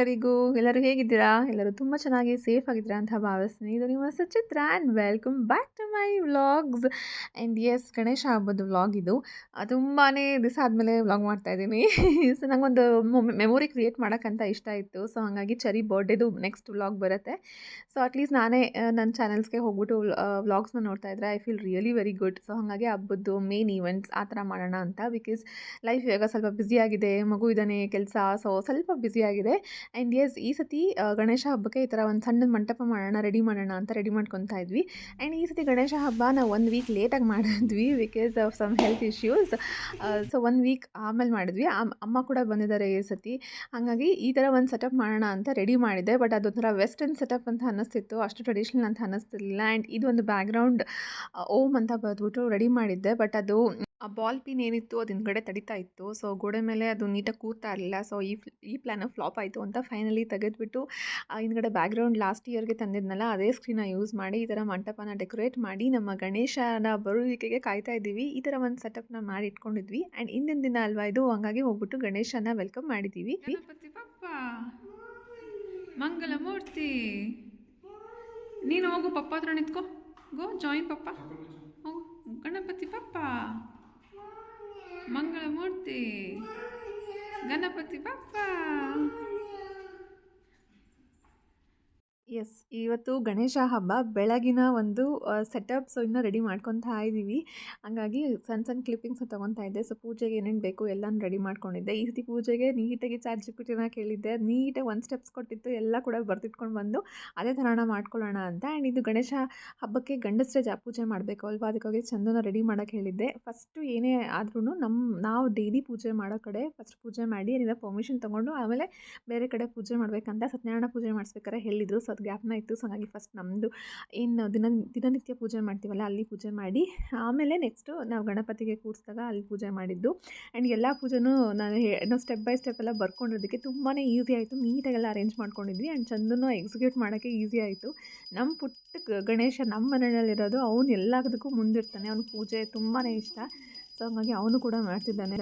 ಎಲ್ಲರಿಗೂ, ಎಲ್ಲರೂ ಹೇಗಿದ್ದೀರಾ? ಎಲ್ಲರೂ ತುಂಬ ಚೆನ್ನಾಗಿ ಸೇಫ್ ಆಗಿದ್ದೀರಾ ಅಂತ ಭಾವಿಸ್ತೀನಿ. ಇದು ನಿಮ್ಮ Sachitra and welcome back to my vlogs and as Ganesha ಹಬ್ಬದ ವ್ಲಾಗ್ ಇದು. ತುಂಬಾ ದಿವಸ ಆದಮೇಲೆ ವ್ಲಾಗ್ ಮಾಡ್ತಾ ಇದ್ದೀನಿ. ಸೊ ನನಗೊಂದು ಮೆಮೊರಿ ಕ್ರಿಯೇಟ್ ಮಾಡೋಕ್ಕಂತ ಇಷ್ಟ ಇತ್ತು. ಸೊ ಹಾಗಾಗಿ ಚರಿ ಬರ್ಡೇದು ನೆಕ್ಸ್ಟ್ ವ್ಲಾಗ್ ಬರುತ್ತೆ. ಸೊ ಅಟ್ಲೀಸ್ಟ್ ನಾನೇ ನನ್ನ ಚಾನಲ್ಸ್ಗೆ ಹೋಗ್ಬಿಟ್ಟು ವ್ಲಾಗ್ಸ್ನ ನೋಡ್ತಾ ಇದ್ದರೆ I feel really very good so ಹಾಗಾಗಿ ಹಬ್ಬದ್ದು ಮೇನ್ ಈವೆಂಟ್ಸ್ ಆ ಥರ ಮಾಡೋಣ ಅಂತ. ಬಿಕಾಸ್ ಲೈಫ್ ಇವಾಗ ಸ್ವಲ್ಪ ಬ್ಯುಸಿಯಾಗಿದೆ ಮಗು ಇದ್ದಾನೆ, ಕೆಲಸ. ಸೊ ಸ್ವಲ್ಪ ಬ್ಯುಸಿಯಾಗಿದೆ ಆ್ಯಂಡ್ ಎಸ್ ಈ ಸತಿ ಗಣೇಶ ಹಬ್ಬಕ್ಕೆ ಈ ಥರ ಒಂದು ಸಣ್ಣದ ಮಂಟಪ ಮಾಡೋಣ, ರೆಡಿ ಮಾಡೋಣ ಅಂತ ರೆಡಿ ಮಾಡ್ಕೊತಾ ಇದ್ವಿ. ಆ್ಯಂಡ್ ಈ ಸತಿ ಗಣೇಶ ಹಬ್ಬ ನಾವು ಒಂದು ವೀಕ್ ಲೇಟಾಗಿ ಮಾಡಿದ್ವಿ because of some health issues so ಒಂದು ವೀಕ್ ಆಮೇಲೆ ಮಾಡಿದ್ವಿ. ಅಮ್ಮ ಕೂಡ ಬಂದಿದ್ದಾರೆ ಈ ಸತಿ. ಹಾಗಾಗಿ ಈ ಥರ ಒಂದು ಸೆಟಪ್ ಮಾಡೋಣ ಅಂತ ರೆಡಿ ಮಾಡಿದೆ ಬಟ್ ಅದೊಂಥರ ವೆಸ್ಟರ್ನ್ ಸೆಟಪ್ ಅಂತ ಅನ್ನಿಸ್ತಿತ್ತು. ಅಷ್ಟು ಟ್ರೆಡಿಷ್ನಲ್ ಅಂತ ಅನ್ನಿಸ್ತಿರ್ಲಿಲ್ಲ. ಆ್ಯಂಡ್ ಇದೊಂದು ಬ್ಯಾಕ್ಗ್ರೌಂಡ್ ಓಮ್ ಅಂತ ಬರೆದ್ಬಿಟ್ಟು ರೆಡಿ ಮಾಡಿದ್ದೆ. ಬಟ್ ಅದು ಆ ಬಾಲ್ ಪಿನ್ ಏನಿತ್ತು ಅದು ಹಿಂದ್ಗಡೆ ತಡಿತಾ ಇತ್ತು. ಸೊ ಗೋಡೆ ಮೇಲೆ ಅದು ನೀಟಾಗಿ ಕೂರ್ತಾ ಇರಲಿಲ್ಲ. ಸೊ ಈ ಈ ಪ್ಲ್ಯಾನ ಫ್ಲಾಪ್ ಆಯಿತು ಅಂತ ಫೈನಲಿ ತೆಗೆದುಬಿಟ್ಟು ಹಿಂದ್ಗಡೆ ಬ್ಯಾಕ್ಗ್ರೌಂಡ್ ಲಾಸ್ಟ್ ಇಯರ್ಗೆ ತಂದಿದ್ನಲ್ಲ ಅದೇ ಸ್ಕ್ರೀನ ಯೂಸ್ ಮಾಡಿ ಈ ಥರ ಮಂಟಪನ ಡೆಕೋರೇಟ್ ಮಾಡಿ ನಮ್ಮ ಗಣೇಶನ ಬರುವಿಕೆಗೆ ಕಾಯ್ತಾ ಇದ್ದೀವಿ. ಈ ಥರ ಒಂದು ಸೆಟಪ್ನ ಮಾಡಿ ಇಟ್ಕೊಂಡಿದ್ವಿ. ಆ್ಯಂಡ್ ಹಿಂದಿನ ದಿನ ಅಲ್ವಾ ಇದು? ಹಂಗಾಗಿ ಹೋಗ್ಬಿಟ್ಟು ಗಣೇಶನ ವೆಲ್ಕಮ್ ಮಾಡಿದ್ದೀವಿ ಗಣಪತಿ ಪಪ್ಪ! ಮಂಗಲ ಮೂರ್ತಿ! ನೀನು ಹೋಗು ಪಪ್ಪ ಹತ್ರ ನಿಂತ್ಕೋ. ಗೋ ಜಾಯಿನ್ ಪಪ್ಪ. ಹೋಗು. ಗಣಪತಿ ಪಪ್ಪ! ಮಂಗಳ ಮೂರ್ತಿ ಗಣಪತಿ ಪಪ್ಪ ಎಸ್ ಇವತ್ತು ಗಣೇಶ ಹಬ್ಬ ಬೆಳಗಿನ ಒಂದು ಸೆಟಪ್ ಸೊ ಇನ್ನೂ ರೆಡಿ ಮಾಡ್ಕೊತಾ ಇದ್ದೀವಿ ಹಂಗಾಗಿ ಸಣ್ಣ ಸಣ್ಣ ಕ್ಲಿಪ್ಪಿಂಗ್ಸ್ ತೊಗೊತಾ ಇದ್ದೆ. ಸೊ ಪೂಜೆಗೆ ಏನೇನು ಬೇಕು ಎಲ್ಲನೂ ರೆಡಿ ಮಾಡ್ಕೊಂಡಿದ್ದೆ. ಈ ರೀತಿ ಪೂಜೆಗೆ ನೀಟಾಗಿ ಚಾರ್ಜ್ ಜಿಪಿಟಿನ ಕೇಳಿದ್ದೆ. ನೀಟಾಗಿ ಒಂದು ಸ್ಟೆಪ್ಸ್ ಕೊಟ್ಟಿತ್ತು. ಎಲ್ಲ ಕೂಡ ಬರ್ತಿಟ್ಕೊಂಡು ಬಂದು ಅದೇ ಥರನ ಮಾಡ್ಕೊಳ್ಳೋಣ ಅಂತ. ಆ್ಯಂಡ್ ಇದು ಗಣೇಶ ಹಬ್ಬಕ್ಕೆ ಗಂಡಸರೇ ಜಾ, ಪೂಜೆ ಮಾಡಬೇಕು ಅಲ್ವಾ? ಅದಕ್ಕಾಗಿ ಚಂದನ ರೆಡಿ ಮಾಡೋಕ್ಕೆ ಹೇಳಿದ್ದೆ. ಫಸ್ಟು ಏನೇ ಆದ್ರೂ ನಮ್ಮ ನಾವು ಡೈಲಿ ಪೂಜೆ ಮಾಡೋ ಕಡೆ ಫಸ್ಟ್ ಪೂಜೆ ಮಾಡಿ ಏನಿದೆ ಪರ್ಮಿಷನ್ ತೊಗೊಂಡು ಆಮೇಲೆ ಬೇರೆ ಕಡೆ ಪೂಜೆ ಮಾಡಬೇಕಂತ ಸತ್ಯನಾರಾಯಣ ಪೂಜೆ ಮಾಡಿಸ್ಬೇಕಾರೆ ಹೇಳಿದರು. ಸೊ ಅದು ಗ್ಯಾಪ್ನ ಇತ್ತು ಸೊ ಹಾಗಾಗಿ ಫಸ್ಟ್ ನಮ್ಮದು ಏನು ದಿನ, ದಿನನಿತ್ಯ ಪೂಜೆ ಮಾಡ್ತೀವಲ್ಲ, ಅಲ್ಲಿ ಪೂಜೆ ಮಾಡಿ, ಆಮೇಲೆ ನೆಕ್ಸ್ಟು ನಾವು ಗಣಪತಿಗೆ ಕೂಡಿಸಿದಾಗ ಅಲ್ಲಿ ಪೂಜೆ ಮಾಡಿದ್ದು. ಆ್ಯಂಡ್ ಎಲ್ಲ ಪೂಜೆನೂ ನಾನು ನಾವು ಸ್ಟೆಪ್ ಬೈ ಸ್ಟೆಪ್ ಎಲ್ಲ ಬರ್ಕೊಂಡಿರೋದಕ್ಕೆ ತುಂಬಾ ಈಸಿ ಆಯಿತು, ನೀಟಾಗೆಲ್ಲ ಅರೇಂಜ್ ಮಾಡ್ಕೊಂಡಿದ್ವಿ. ಆ್ಯಂಡ್ ಚಂದನೂ ಎಕ್ಸಿಕ್ಯೂಟ್ ಮಾಡೋಕ್ಕೆ ಈಸಿ ಆಯಿತು. ನಮ್ಮ ಪುಟ್ಟ ಗಣೇಶ ನಮ್ಮ ಮನೆಯಲ್ಲಿರೋದು, ಅವನು ಎಲ್ಲದಕ್ಕೂ ಮುಂದಿರ್ತಾನೆ. ಅವ್ನ ಪೂಜೆ ತುಂಬಾ ಇಷ್ಟ. ಸೊ ಹಾಗಾಗಿ ಅವನು ಕೂಡ ಮಾಡ್ತಿದ್ದಾನೆ.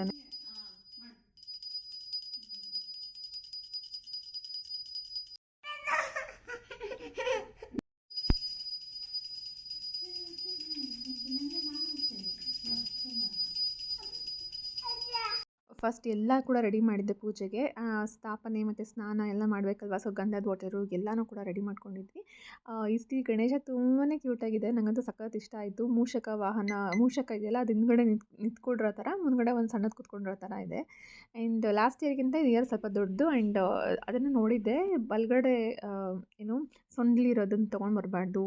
ಫಸ್ಟ್ ಎಲ್ಲ ಕೂಡ ರೆಡಿ ಮಾಡಿದ್ದೆ ಪೂಜೆಗೆ. ಸ್ಥಾಪನೆ ಮತ್ತು ಸ್ನಾನ ಎಲ್ಲ ಮಾಡಬೇಕಲ್ವ? ಸೊ ಗಂಧದ ವಾಟರು ಎಲ್ಲನೂ ಕೂಡ ರೆಡಿ ಮಾಡ್ಕೊಂಡಿದ್ವಿ. ಸತಿ ಗಣೇಶ ತುಂಬಾ ಕ್ಯೂಟಾಗಿದೆ ನನಗಂತೂ ಸಖತ್ ಇಷ್ಟ ಆಯಿತು. ಮೂಷಕ ವಾಹನ ಮೂಷಕ ಇದೆಯಲ್ಲ ಅದು ಹಿಂದ್ಗಡೆ ನಿಂತ್ ನಿಂತ್ಕೊಂಡಿರೋ ಥರ, ಮುಂದ್ಗಡೆ ಒಂದು ಸಣ್ಣದು ಕುತ್ಕೊಂಡಿರೋ ಥರ ಇದೆ. ಆ್ಯಂಡ್ ಲಾಸ್ಟ್ ಇಯರ್ಗಿಂತ ಇಯರ್ ಸ್ವಲ್ಪ ದೊಡ್ಡದು. ಆ್ಯಂಡ್ ಅದನ್ನು ನೋಡಿದ್ದೆ. ಬಲ್ಗಡೆ ಏನು ಸೊಂಡ್ಲಿರೋದನ್ನ ತೊಗೊಂಡ್ಬರ್ಬಾರ್ದು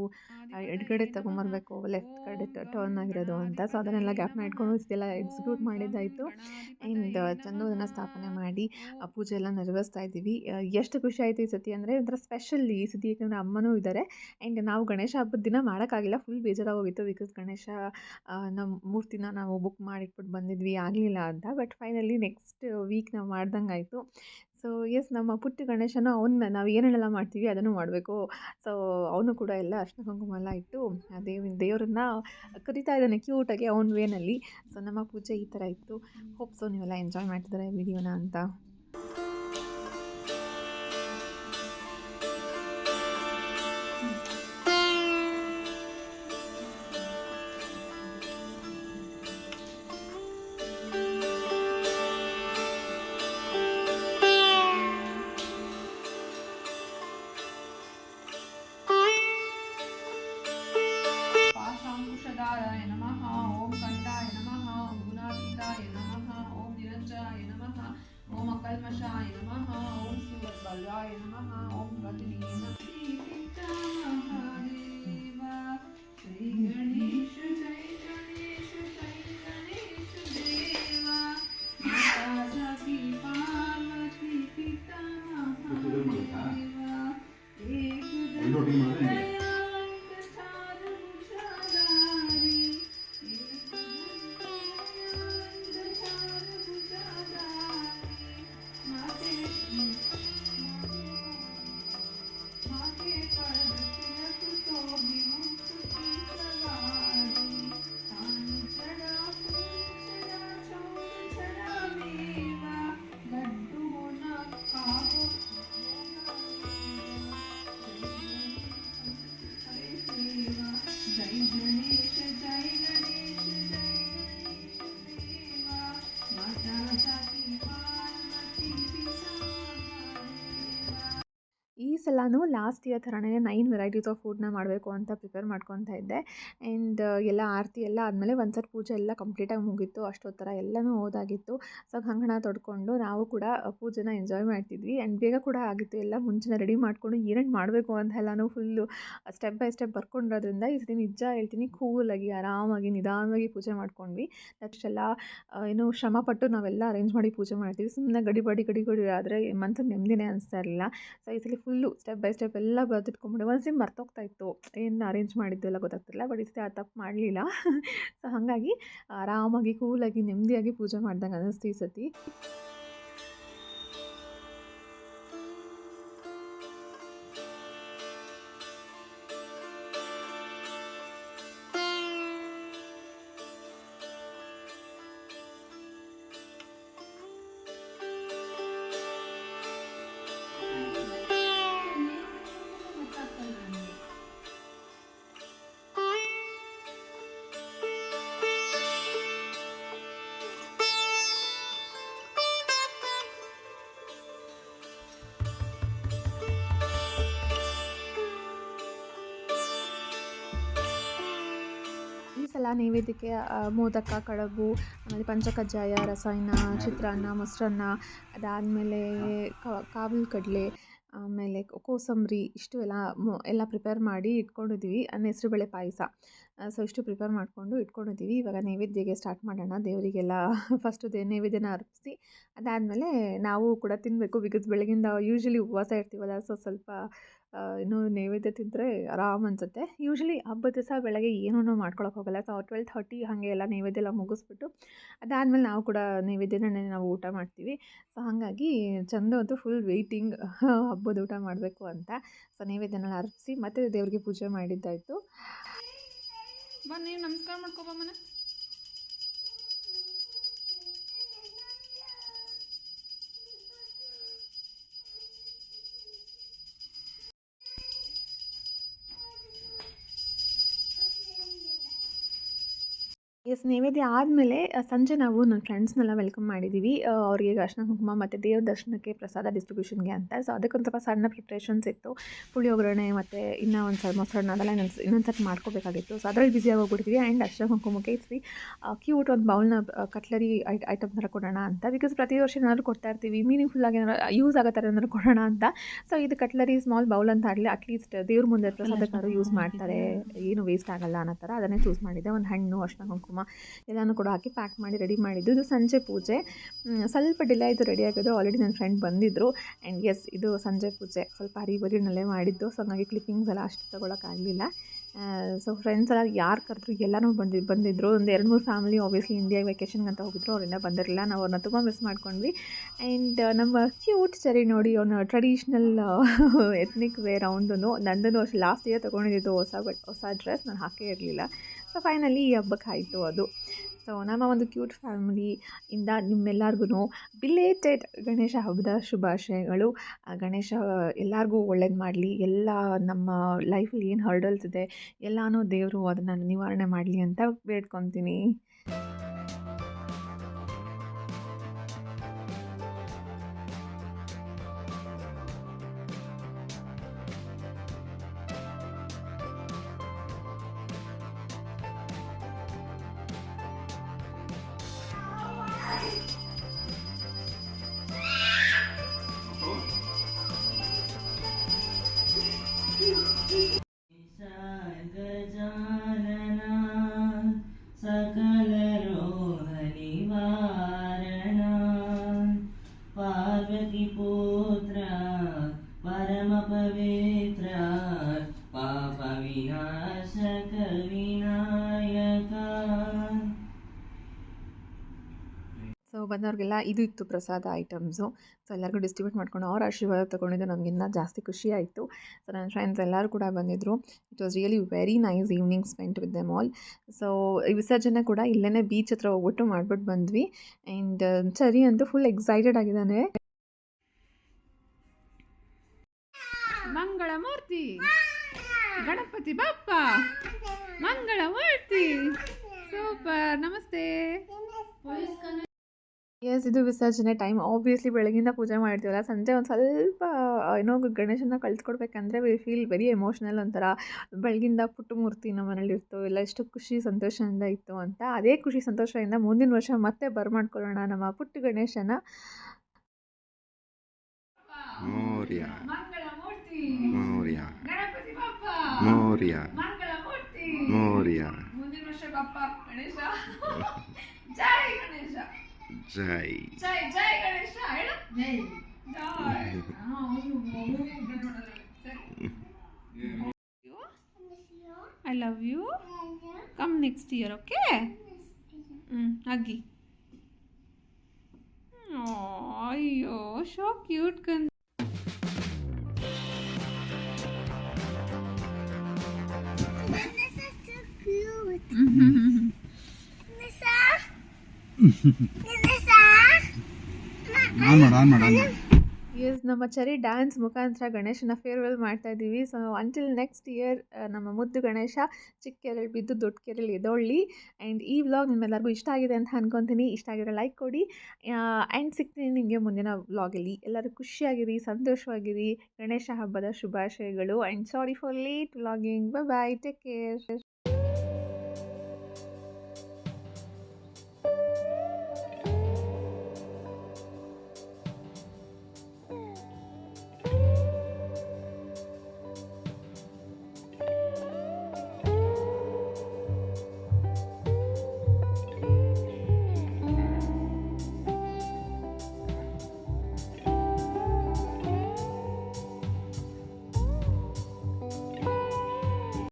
ಎಡಗಡೆ ತೊಗೊಂಬರ್ಬೇಕು ಲೆಫ್ಟ್ ಕಡೆ ಟರ್ನ್ ಆಗಿರೋದು ಅಂತ. ಸೊ ಅದನ್ನೆಲ್ಲ ಗ್ಯಾಪ್ನ ಇಟ್ಕೊಂಡು ಇದೆಲ್ಲ ಎಕ್ಸಿಕ್ಯೂಟ್ ಮಾಡಿದ್ದಾಯಿತು. ಆ್ಯಂಡ್ ಚಂದು ಅದನ್ನು ಸ್ಥಾಪನೆ ಮಾಡಿ ಆ ಪೂಜೆ ಎಲ್ಲ ನೆರವೇರಿಸ್ತಾ ಇದ್ದೀವಿ. ಎಷ್ಟು ಖುಷಿ ಆಯಿತು ಈ ಸತಿ ಅಂದರೆ ಒಂಥರ ಸ್ಪೆಷಲ್ ಈ ಸತಿ ಯಾಕಂದರೆ ಅಮ್ಮನೂ ಇದ್ದಾರೆ. ಆ್ಯಂಡ್ ನಾವು ಗಣೇಶ ಹಬ್ಬದ ದಿನ ಮಾಡೋಕ್ಕಾಗಿಲ್ಲ. ಫುಲ್ ಬೇಜಾರಾಗಿ ಹೋಗಿತ್ತು ಬಿಕಾಸ್ ಗಣೇಶ ನಮ್ಮ ಮೂರ್ತಿನ ನಾವು ಬುಕ್ ಮಾಡಿಟ್ಬಿಟ್ಟು ಬಂದಿದ್ವಿ. ಆಗಲಿಲ್ಲ ಅಂತ. ಬಟ್ ಫೈನಲಿ ನೆಕ್ಸ್ಟ್ ವೀಕ್ ನಾವು ಮಾಡ್ದಂಗೆ ಆಯಿತು ಸೊ ಎಸ್ ನಮ್ಮ ಪುಟ್ಟ ಗಣೇಶನ ಅವನ್ನ ನಾವು ಏನೇನೆಲ್ಲ ಮಾಡ್ತೀವಿ ಅದನ್ನು ಮಾಡಬೇಕು. ಸೊ ಅವನು ಕೂಡ ಎಲ್ಲ ಅರ್ಶಿನ ಕುಂಕುಮ ಎಲ್ಲ ಇಟ್ಟು ದೇವಿನ ದೇವ್, ದೇವರನ್ನ ಕರಿತಾ ಇದ್ದಾನೆ ಕ್ಯೂಟಾಗಿ ಅವನ ವೇನಲ್ಲಿ ಸೊ ನಮ್ಮ ಪೂಜೆ ಈ ಥರ ಇತ್ತು. ಹೋಪ್ ಸೊ ನೀವೆಲ್ಲ ಎಂಜಾಯ್ ಮಾಡ್ತಿದ್ದಾರೆ ವಿಡಿಯೋನ ಅಂತ. Hum. ಸಲನೂ ಲಾಸ್ಟ್ ಇಯರ್ ಥರನೇ ನೈನ್ ವೆರೈಟೀಸ್ ಆಫ್ ಫುಡ್ನ ಮಾಡಬೇಕು ಅಂತ ಪ್ರಿಪೇರ್ ಮಾಡ್ಕೊತಾ ಇದ್ದೆ. ಆ್ಯಂಡ್ ಎಲ್ಲ ಆರತಿ ಎಲ್ಲ ಆದಮೇಲೆ ಒಂದು ಸರ್ತಿ ಪೂಜೆ ಎಲ್ಲ ಕಂಪ್ಲೀಟಾಗಿ ಮುಗೀತು. ಅಷ್ಟೊತ್ತರ ಎಲ್ಲನೂ ಓದಾಗಿತ್ತು ಸೊ ಕಂಕಣ ತೊಡ್ಕೊಂಡು ನಾವು ಕೂಡ ಪೂಜೆನ ಎಂಜಾಯ್ ಮಾಡ್ತಿದ್ವಿ. ಆ್ಯಂಡ್ ಬೇಗ ಕೂಡ ಆಗಿತ್ತು. ಎಲ್ಲ ಮುಂಚೆನೇ ರೆಡಿ ಮಾಡಿಕೊಂಡು ಏನೇನು ಮಾಡಬೇಕು ಅಂತ ಎಲ್ಲನೂ ಫುಲ್ಲು ಸ್ಟೆಪ್ ಬೈ ಸ್ಟೆಪ್ ಬರ್ಕೊಂಡಿರೋದ್ರಿಂದ ಈ ಸತಿ ನಿಜ ಹೇಳ್ತೀನಿ ಕೂಲಾಗಿ, ಆರಾಮಾಗಿ, ನಿಧಾನವಾಗಿ ಪೂಜೆ ಮಾಡ್ಕೊಂಡ್ವಿ. ಅಷ್ಟೆಲ್ಲ ಏನು ಶ್ರಮಪಟ್ಟು ನಾವೆಲ್ಲ ಅರೇಂಜ್ ಮಾಡಿ ಪೂಜೆ ಮಾಡ್ತೀವಿ. ಸುಮ್ಮನೆ ಗಡಿಬಡಿ ಗಡಿಗಡಿ ಗಡಿ ಆದರೆ ಮನ್ಸಿಗೆ ನೆಮ್ಮದಿನೇ ಅನಿಸ್ತಾ ಇರಲಿಲ್ಲ. ಸೊ ಈ ಸಲ ಫುಲ್ಲು ಸ್ಟೆಪ್ ಬೈ ಸ್ಟೆಪ್ ಎಲ್ಲ ಬರೆದಿಟ್ಕೊಂಬಿಡಿ ಒಂದು ಸಿಮ್ ಮರ್ತೋಗ್ತಾ ಇತ್ತು. ಏನು ಅರೇಂಜ್ ಮಾಡಿದ್ದು ಎಲ್ಲ ಗೊತ್ತಾಗ್ತಿಲ್ಲ ಬಟ್ ಇಷ್ಟೇ ಆ ತಪ್ಪು ಮಾಡಲಿಲ್ಲ. ಸೊ ಹಾಗಾಗಿ ಆರಾಮಾಗಿ ಕೂಲಾಗಿ ನೆಮ್ಮದಿಯಾಗಿ ಪೂಜೆ ಮಾಡ್ದಂಗೆ ಅನ್ನಿಸ್ತು ಈ ಸತಿ. ನೈವೇದ್ಯಕ್ಕೆ ಮೋದಕ, ಕಡುಬು, ಆಮೇಲೆ ಪಂಚಕಜ್ಜಾಯ, ರಸಾಯನ, ಚಿತ್ರಾನ್ನ, ಮೊಸರನ್ನ, ಅದಾದಮೇಲೆ ಕಾವಲು ಕಡಲೆ, ಆಮೇಲೆ ಕೋಸಂಬರಿ, ಇಷ್ಟು ಎಲ್ಲ ಎಲ್ಲ ಪ್ರಿಪೇರ್ ಮಾಡಿ ಇಟ್ಕೊಂಡಿದ್ದೀವಿ ಇಟ್ಕೊಂಡಿದ್ವಿ ಹೆಸ್ರುಬೇಳೆ ಪಾಯಸ. ಸೊ ಇಷ್ಟು ಪ್ರಿಪೇರ್ ಮಾಡಿಕೊಂಡು ಇಟ್ಕೊಂಡಿದ್ದೀವಿ ಇವಾಗ ನೈವೇದ್ಯಗೆ ಸ್ಟಾರ್ಟ್ ಮಾಡೋಣ. ದೇವರಿಗೆಲ್ಲ ಫಸ್ಟು ದೇ, ನೈವೇದ್ಯನ ಅರ್ಪಿಸಿ, ಅದಾದಮೇಲೆ ನಾವು ಕೂಡ ತಿನ್ನಬೇಕು ಬಿಕಾಸ್ ಬೆಳಗಿಂದ ಯೂಶ್ವಲಿ ಉಪವಾಸ ಇರ್ತೀವಲ್ಲ ಸೊ ಸ್ವಲ್ಪ ಏನು ನೈವೇದ್ಯ ತಿಂದರೆ ಆರಾಮ್ ಅನಿಸುತ್ತೆ. ಯೂಶ್ವಲಿ ಹಬ್ಬದ ದಿವಸ ಬೆಳಗ್ಗೆ ಏನೂ ಮಾಡ್ಕೊಳಕ್ಕೆ ಹೋಗಲ್ಲ. ಸೊ ಟ್ವೆಲ್ ಥರ್ಟಿ ಹಾಗೆ ಎಲ್ಲ ನೈವೇದ್ಯ ಎಲ್ಲ ಮುಗಿಸ್ಬಿಟ್ಟು ಅದಾದಮೇಲೆ ನಾವು ಕೂಡ ನೈವೇದ್ಯನೇ ನಾವು ಊಟ ಮಾಡ್ತೀವಿ. ಸೊ ಹಾಗಾಗಿ ಚಂದ ಅಂತೂ ಫುಲ್ ವೆಯ್ಟಿಂಗ್ ಹಬ್ಬದ ಊಟ ಮಾಡಬೇಕು ಅಂತ. ಸೊ ನೈವೇದ್ಯನ ಅರ್ಪಿಸಿ ಮತ್ತೆ ದೇವರಿಗೆ ಪೂಜೆ ಮಾಡಿದ್ದಾಯಿತು. ಬನ್ನಿ, ನಮಸ್ಕಾರ ಮಾಡ್ಕೊಬ ಎಸ್ ನೈವೇದ್ಯ ಆದಮೇಲೆ ಸಂಜೆ ನಾವು ನನ್ನ ಫ್ರೆಂಡ್ಸ್ನೆಲ್ಲ ವೆಲ್ಕಮ್ ಮಾಡಿದ್ದೀವಿ ಅವರಿಗೆ ಅರ್ಶನ ಕುಂಕುಮ ಮತ್ತು ದೇವ್ರ ದರ್ಶನಕ್ಕೆ ಪ್ರಸಾದ ಡಿಸ್ಟ್ರಿಬ್ಯೂಷನ್ಗೆ ಅಂತ. ಸೊ ಅದಕ್ಕೊಂದು ಸ್ವಲ್ಪ ಸಣ್ಣ ಪ್ರಿಪ್ರೇಷನ್ಸ್ ಇತ್ತು. ಪುಳಿಯೋಗರಣೆ ಮತ್ತು ಇನ್ನೂ ಒಂದು ಸ್ವಲ್ಪ ಮೊಸರನ್ನ ಅದೆಲ್ಲ ಇನ್ನೊಂದು ಇನ್ನೊಂದು ಸರ್ತಿ ಮಾಡ್ಕೋಬೇಕಾಗಿತ್ತು. ಸೊ ಅದರಲ್ಲಿ ಬ್ಯುಸಿ ಆಗೋಗ್ಬಿಡ್ತೀವಿ ಆ್ಯಂಡ್ ಅರ್ಶನ ಕುಂಕುಮಕ್ಕೆ ಇಸ್ವಿ ಕ್ಯೂಟ್ ಒಂದು ಬೌಲ್ನ ಕಟ್ಲರಿ ಐಟ್ ಐಟಮ್ ಥರ ಕೊಡೋಣ ಅಂತ. ಬಿಕಾಸ್ ಪ್ರತಿ ವರ್ಷ ಏನಾದರೂ ಕೊಡ್ತಾ ಇರ್ತೀವಿ. ಮೀನಿಂಗ್ಫುಲ್ ಆಗಿ ಏನಾದ್ರು ಯೂಸ್ ಆಗೋ ಥರ ಏನಾದ್ರು ಕೊಡೋಣ ಅಂತ. ಸೊ ಇದು ಕಟ್ಲರಿ ಸ್ಮಾಲ್ ಬೌಲ್ ಅಂತ ಆಗಲಿ ಅಟ್ಲೀಸ್ಟ್ ದೇವ್ರ ಮುಂದೆ ಪ್ರಸಾದಕ್ಕಾದ್ರು ಯೂಸ್ ಮಾಡ್ತಾರೆ. ಏನು ವೇಸ್ಟ್ ಆಗಲ್ಲ ಅನ್ನೋ ಥರ ಅದನ್ನೇ ಚೂಸ್ ಮಾಡಿದ್ದೆ ಒಂದು ಹಣ್ಣು, ಅರ್ಶನ ಕುಂಕುಮ ಎಲ್ಲನೂ ಕೂಡ ಹಾಕಿ ಪ್ಯಾಕ್ ಮಾಡಿ ರೆಡಿ ಮಾಡಿದ್ದು. ಇದು ಸಂಜೆ ಪೂಜೆ. ಸ್ವಲ್ಪ ಡಿಲೇ ಆಯಿತು ರೆಡಿ ಆಗೋದು ಆಲ್ರೆಡಿ ನನ್ನ ಫ್ರೆಂಡ್ ಬಂದಿದ್ದರು ಆ್ಯಂಡ್ ಎಸ್ ಇದು ಸಂಜೆ ಪೂಜೆ. ಸ್ವಲ್ಪ ಹರಿಬರಿನಲ್ಲೇ ಮಾಡಿದ್ದು. ಸೊ ನನಗೆ ಕ್ಲಿಪ್ಪಿಂಗ್ಸ್ ಎಲ್ಲ ಅಷ್ಟು ತೊಗೊಳಕ್ಕಾಗಲಿಲ್ಲ ಸೊ ಫ್ರೆಂಡ್ಸ್ ಎಲ್ಲ ಯಾರು ಕರೆದ್ರು ಎಲ್ಲನೂ ಬಂದಿ ಬಂದಿದ್ದರು ಒಂದು ಎರಡು ಮೂರು ಫ್ಯಾಮಿಲಿ ಆಬ್ವಿಯಸ್ಲಿ ಇಂಡಿಯಾಗೆ ವೆಕೇಷನ್ಗೆ ಅಂತ ಹೋಗಿದ್ರು. ಅವರಿಂದ ಬಂದಿರಲಿಲ್ಲ. ನಾವು ಅವ್ರನ್ನ ತುಂಬ ಮಿಸ್ ಮಾಡ್ಕೊಂಡ್ವಿ. ಆ್ಯಂಡ್ ನಮ್ಮ ಕ್ಯೂಟ್ ಸರಿ ನೋಡಿ, ಅವನು ಟ್ರೆಡಿಷ್ನಲ್ ಎತ್ನಿಕ್ ವೇರ್ ಅವನದು ನಂದನು ಅಷ್ಟು ಲಾಸ್ಟ್ ಇಯರ್ ತೊಗೊಂಡಿದ್ದು ಹೊಸ ಬಟ್ ಹೊಸ ಡ್ರೆಸ್ ನಾನು ಹಾಕೇ ಇರಲಿಲ್ಲ. ಸೊ ಫೈನಲಿ ಈ ಹಬ್ಬಕ್ಕಾಯಿತು ಅದು. ಸೊ ನಮ್ಮ ಒಂದು ಕ್ಯೂಟ್ ಫ್ಯಾಮಿಲಿ ಇಂದ ನಿಮ್ಮೆಲ್ಲರಿಗೂ ಬಿಲೇಟೆಡ್ ಗಣೇಶ ಹಬ್ಬದ ಶುಭಾಶಯಗಳು. ಗಣೇಶ, ಎಲ್ಲರಿಗೂ ಒಳ್ಳೇದು ಮಾಡಲಿ. ಎಲ್ಲ ನಮ್ಮ ಲೈಫಲ್ಲಿ ಏನು ಹರ್ಡಲ್ಸ್ ಇದೆ, ಎಲ್ಲನೂ ದೇವರು ಅದನ್ನು ನಿವಾರಣೆ ಮಾಡಲಿ ಅಂತ ಬೇಡ್ಕೊತೀನಿ. गजानना सकलरोगनिवारणा ಇದು ಇತ್ತು ಪ್ರಸಾದ ಐಟಮ್ಸು. ಸೊ, ಎಲ್ಲರಿಗೂ ಡಿಸ್ಟ್ರಿಬ್ಯೂಟ್ ಮಾಡ್ಕೊಂಡು ಅವ್ರ ಆಶೀರ್ವಾದ ತೊಗೊಂಡಿದ್ದು ನಮಗಿನ್ನ ಜಾಸ್ತಿ ಖುಷಿ ಆಯಿತು. ಸೊ, ನನ್ನ ಫ್ರೆಂಡ್ಸ್ ಎಲ್ಲರೂ ಕೂಡ ಬಂದಿದ್ದರು it was really very nice evening spent with them all so ವಿಸರ್ಜನೆ ಕೂಡ ಇಲ್ಲೇ ಬೀಚ್ ಹತ್ರ ಹೋಗ್ಬಿಟ್ಟು ಮಾಡ್ಬಿಟ್ಟು ಬಂದ್ವಿ. ಆ್ಯಂಡ್ ಸರಿ ಅಂತೂ ಫುಲ್ ಎಕ್ಸೈಟೆಡ್ ಆಗಿದ್ದಾನೆ. ಮಂಗಳಮೂರ್ತಿ, ಗಣಪತಿ ಬಪ್ಪ, ಮಂಗಳಮೂರ್ತಿ, ಸೂಪರ್, ನಮಸ್ತೆ. ಎಸ್ ಇದು ವಿಸರ್ಜನೆ ಟೈಮ್ ಆಬ್ವಿಯಸ್ಲಿ ಬೆಳಗಿಂದ ಪೂಜೆ ಮಾಡ್ತೀವಲ್ಲ ಸಂಜೆ ಒಂದು ಸ್ವಲ್ಪ ಏನೋ ಗಣೇಶನ ಕಳಿಸ್ಕೊಡ್ಬೇಕಂದ್ರೆ ವಿ ಫೀಲ್ ವೆರಿ ಎಮೋಷ್ನಲ್ ಒಂಥರ. ಬೆಳಗಿಂದ ಪುಟ್ಟ ಮೂರ್ತಿ ನಮ್ಮ ಮನೇಲಿ ಇತ್ತು ಇಲ್ಲ ಎಷ್ಟು ಖುಷಿ ಸಂತೋಷದಿಂದ ಇತ್ತು ಅಂತ. ಅದೇ ಖುಷಿ ಸಂತೋಷದಿಂದ ಮುಂದಿನ ವರ್ಷ ಮತ್ತೆ ಬರ್ಮಾಡ್ಕೊಳ್ಳೋಣ ನಮ್ಮ ಪುಟ್ಟ ಗಣೇಶನ. ಮೌರ್ಯ. ಮಂಗಳ ಮೂರ್ತಿ. ಮೌರ್ಯ. ಗಣಪತಿ ಬಪ್ಪ. ಮೌರ್ಯ. ಮಂಗಳ ಮೂರ್ತಿ. ಮೌರ್ಯ. ಮುಂದಿನ ವರ್ಷ ಬಪ್ಪ ಗಣೇಶ ಜೈ ಗಣೇಶ ಜೈ ಜೈ ಜೈ ಗಣೇಶ ಹೇಳು ಜೈ ಜೈ ಹಾ, ಹೌದು, ಮಗು ಇದ್ರೆ ನೋಡೋದು. ಸರಿ. I love you. Come next year, okay? ಹ್ಞೂ ಅಗ್ಗಿ ಅಯ್ಯೋ ಶೋ ಕ್ಯೂಟ್ ಕನ್ ಆನ್ ನಮ್ಮ ಚರಿ ಡ್ಯಾನ್ಸ್ ಮುಖಾಂತರ ಗಣೇಶನ ಫೇರ್ವೆಲ್ ಮಾಡ್ತಾ ಇದ್ದೀವಿ. ಸೊ ಅಂಟಿಲ್ ನೆಕ್ಸ್ಟ್ ಇಯರ್ ನಮ್ಮ ಮುದ್ದು ಗಣೇಶ ಚಿಕ್ಕ ಕೆರಳು ಬಿದ್ದು ದೊಡ್ಡ ಕೆರೆಯಲ್ಲಿ ಎದೊಳ್ಳಿ. ಆ್ಯಂಡ್ ಈ ವ್ಲಾಗ್ ನಿಮ್ಮೆಲ್ಲರಿಗೂ ಇಷ್ಟ ಆಗಿದೆ ಅಂತ ಅನ್ಕೊತೀನಿ. ಇಷ್ಟ ಆಗಿರೋ ಲೈಕ್ ಕೊಡಿ. ಆ್ಯಂಡ್ ಸಿಗ್ತೀನಿ ನಿಮಗೆ ಮುಂದಿನ ವ್ಲಾಗಲ್ಲಿ ಎಲ್ಲರೂ ಖುಷಿಯಾಗಿರಿ, ಸಂತೋಷವಾಗಿರಿ. ಗಣೇಶ ಹಬ್ಬದ ಶುಭಾಶಯಗಳು. And sorry for late vlogging bye bye take care